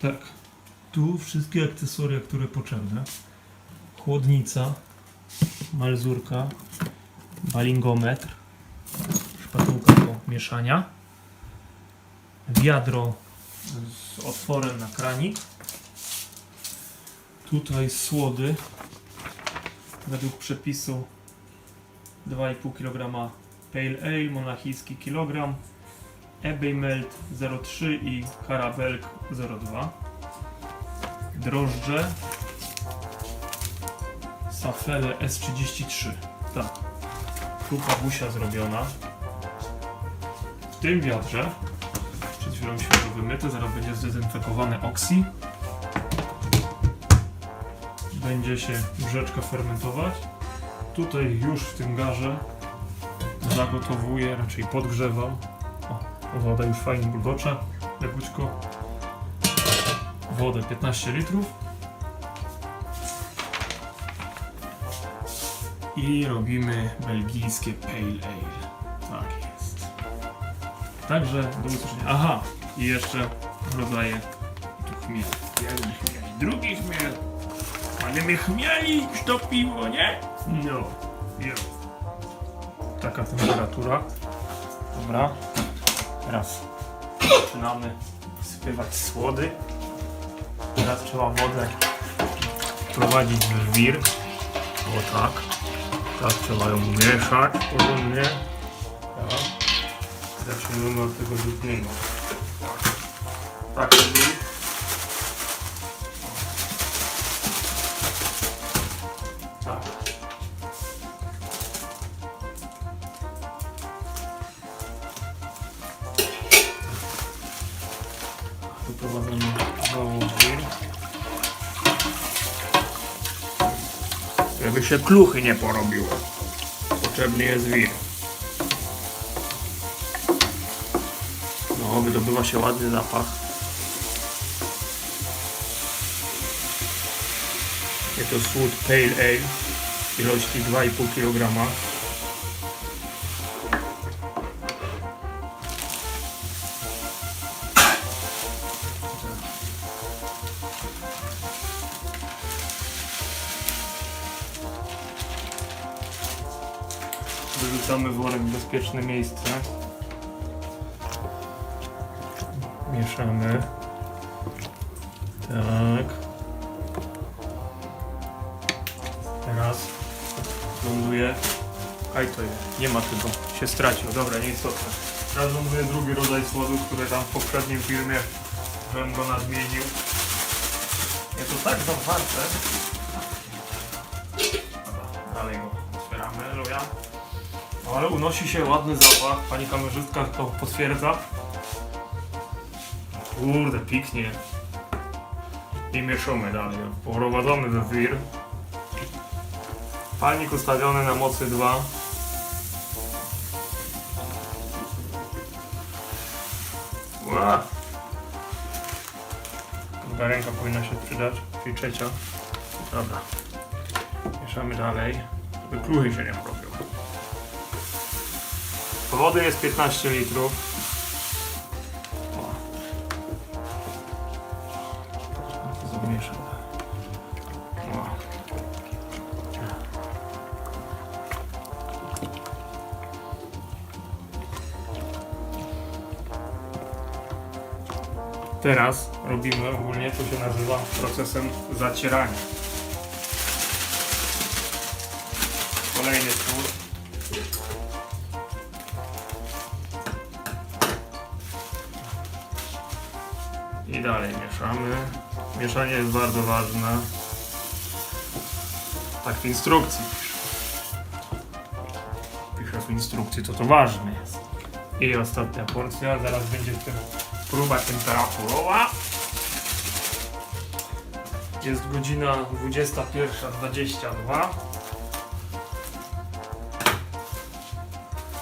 Tak. Tu wszystkie akcesoria, które potrzebne. Chłodnica, malzurka, balingometr, szpatułka do mieszania, wiadro z otworem na kranik. Tutaj słody według przepisu 2,5 kg Pale Ale, monachijski kilogram, eBay Melt 0,3 i Karabelk 0,2 drożdże. Safele S33 tak. Tu kawusia zrobiona. W tym wiadrze przed chwilą światło wymyte zaraz będzie zdezynfekowany oksi będzie się brzeczka fermentować. Tutaj już w tym garze zagotowuję, raczej podgrzewam o, woda już fajnie bulgocze lekutko wodę 15 litrów i robimy belgijskie Pale Ale. Tak jest. Także do usłyszenia. Aha, i jeszcze rodzaje tu chmiel. Jeden chmiel, drugi chmiel. Będziemy chmieli to piwo, nie? No, jo. Taka temperatura. Dobra. Teraz zaczynamy wsypywać słody. Teraz trzeba wodę wprowadzić w wir. O tak. Tak trzeba ją mieszać porządnie. Tak. Zaczynamy od tego robi. Tak. Znowu wir. Żeby się kluchy nie porobiło. Potrzebny jest wir. No, wydobywa się ładny zapach. Jest to słód Pale Ale ilości 2,5 kg. Bezpieczne miejsce. Mieszamy. Tak. Teraz ląduje. Aj to jest. Nie ma tego. Się stracił. Dobra, nieistotne. Teraz ląduje drugi rodzaj słodu, który tam w poprzednim filmie żebym go nadmienił. Jest to tak zawarte. Dalej go otwieramy. Luja. Ale unosi się ładny zapach. Pani kamerzystka to potwierdza. Kurde, piknie. I mieszamy dalej. Poprowadzamy we wir. Palnik ustawiony na mocy 2. Ła! Druga ręka powinna się przydać, czyli trzecia. Dobra. Mieszamy dalej, żeby kluchy się nie robią. Wody jest 15 litrów. Teraz robimy ogólnie, co się nazywa procesem zacierania. Kolejny mieszamy. Mieszanie jest bardzo ważne. Tak w instrukcji pisze. Pisze w instrukcji, to to ważne jest. I ostatnia porcja, zaraz będzie tym próba temperaturowa. Jest godzina 21.22.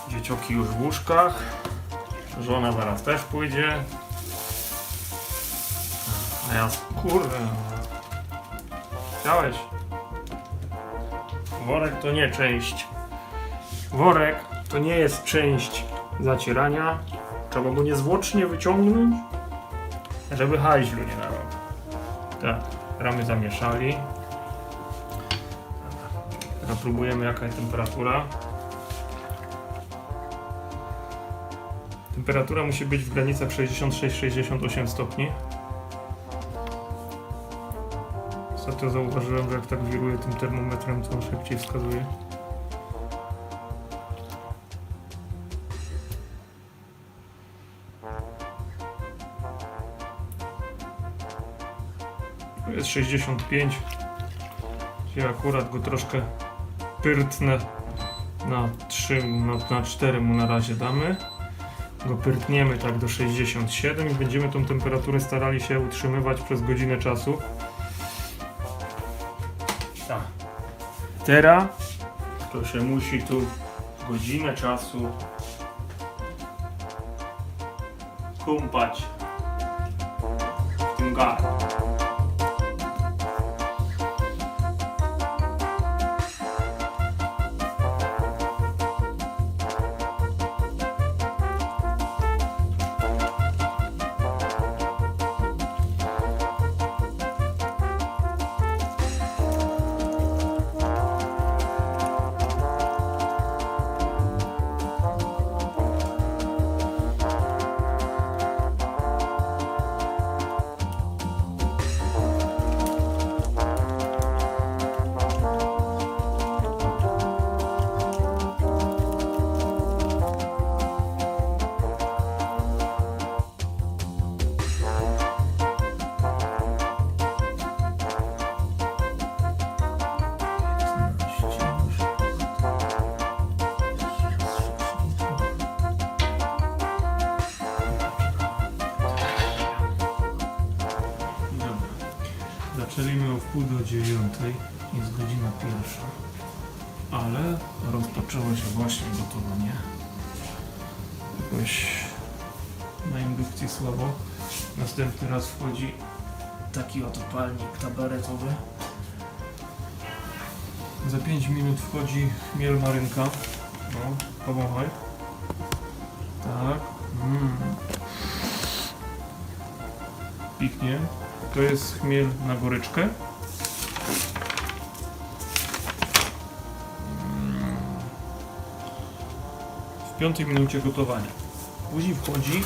Dziecioki już w łóżkach. Żona zaraz też pójdzie. A ja, kurde. Chciałeś? Worek to nie część. Worek to nie jest część zacierania. Trzeba go niezwłocznie wyciągnąć żeby hajźlu nie narobił. Tak, ramy zamieszali. Teraz próbujemy jaka jest temperatura. Temperatura musi być w granicach 66-68 stopni. Ostatnio zauważyłem, że jak tak wiruję tym termometrem, to on szybciej wskazuje. Jest 65. Ja akurat go troszkę pyrtnę na 3, na, na 4 mu na razie damy. Go pyrtniemy tak do 67 i będziemy tą temperaturę starali się utrzymywać przez godzinę czasu. Teraz to się musi tu godzinę czasu kąpać w tym. Zaczęliśmy o wpół do dziewiątej, jest godzina pierwsza. Ale rozpoczęło się właśnie gotowanie. Jakoś na indukcji słabo. Następny raz wchodzi taki oto palnik tabaretowy. Za 5 minut wchodzi chmiel marynka. No, powąchaj. Tak. Mm. Piknie. To jest chmiel na goryczkę. W piątej minucie gotowania. Później wchodzi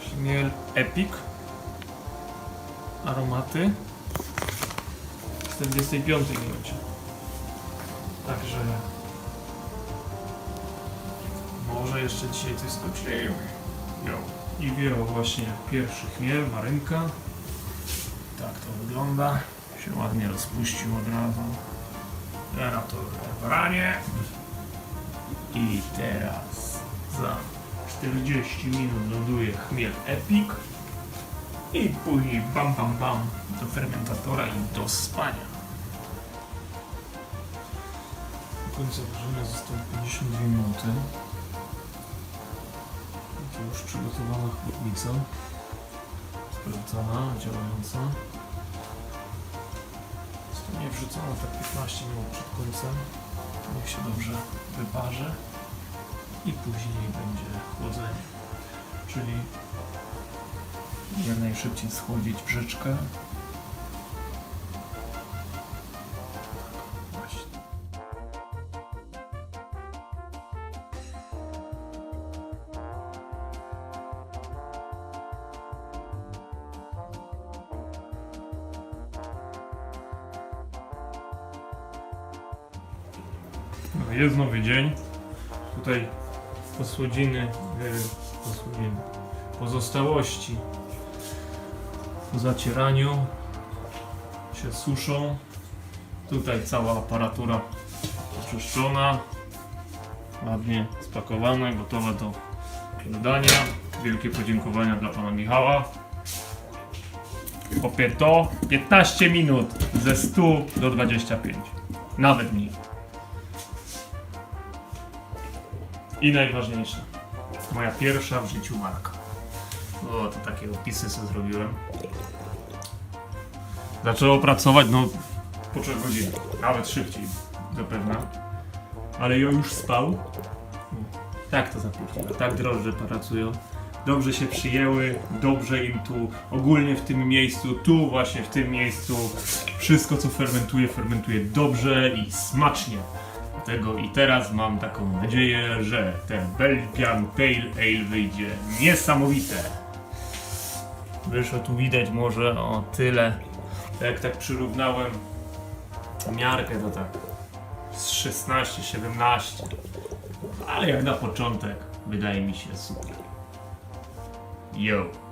chmiel Epic. Aromaty. W 45 minucie. Także może jeszcze dzisiaj coś skoczymy. Jo. I wieło właśnie pierwszy chmiel, marynka. Tak to wygląda. Się ładnie rozpuścił od razu. Teraz to branie. I teraz za 40 minut ląduje chmiel Epic. I później bam bam bam do fermentatora i do spania. Do końca wrażenia zostało 52 minuty. Już przygotowana chłodnica sprawdzona, działająca. Zostanie wrzucona tak 15 minut przed końcem. Niech się dobrze wyparzy. I później będzie chłodzenie. Czyli jak najszybciej schłodzić brzeczkę. Jest nowy dzień. Tutaj posłodziny, e, posłodziny, pozostałości po zacieraniu się suszą. Tutaj cała aparatura oczyszczona, ładnie spakowana, gotowa do dania. Wielkie podziękowania dla pana Michała. Popie to 15 minut ze 100 do 25. Nawet mniej. I najważniejsze, moja pierwsza w życiu marka. O, to takie opisy sobie zrobiłem. Zaczęło pracować, no, po 3 godziny. Nawet szybciej, zapewne. Ale ja już spał. Tak to zapóźniło. Tak drożdże pracują. dobrze się przyjęły, dobrze im tu, ogólnie w tym miejscu, tu właśnie w tym miejscu, wszystko co fermentuje, fermentuje dobrze i smacznie. I teraz mam taką nadzieję, że ten Belgian Pale Ale wyjdzie niesamowite. Wyszło tu widać może o tyle. Jak tak przyrównałem miarkę to tak z 16-17. Ale jak na początek wydaje mi się super. Yo.